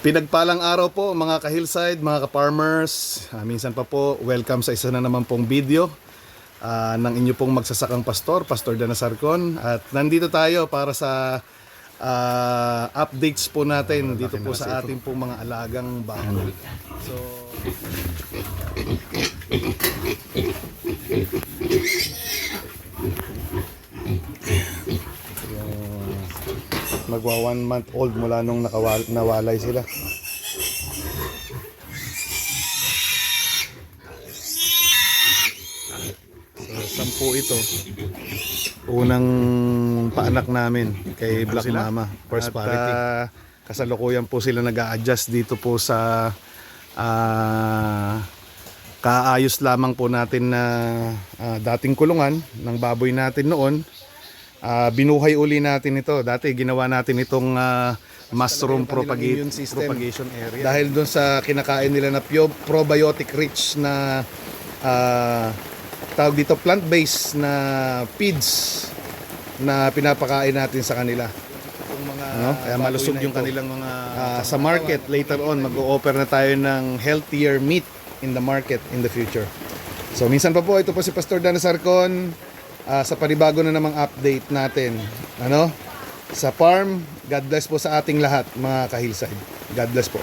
Pinagpalang araw po mga ka-hillside, mga ka-farmers. Ah, minsan pa po, welcome sa isa na naman pong video ah, ng inyo pong magsasakang pastor, Pastor Dana Sarcon. At nandito tayo para sa ah, updates po natin dito po sa ating pong mga alagang baboy. So, magwa one month old mula nung nakawal, nawalay sila. So, sampu ito. Unang paanak namin kay Black Mama. First parity. kasalukuyan po sila nag adjust dito po sa ah, kaayos lamang po natin na ah, dating kulungan ng baboy natin noon. Ah, binuhay uli natin ito. Dati ginawa natin itong ah, mushroom propagate, propagation area. Dahil doon sa kinakain nila na pure probiotic rich na ah, tawag dito plant-based na feeds na pinapakain natin sa kanila. Ano? Kaya malusog yung kanilang mga sa market later on mag-o-offer na tayo ng healthier meat in the market in the future. So minsan pa po ito po si Pastor Dana Sarcon ah, sa panibago na namang update natin. Ano? Sa farm, God bless po sa ating lahat mga ka-hillside. God bless po.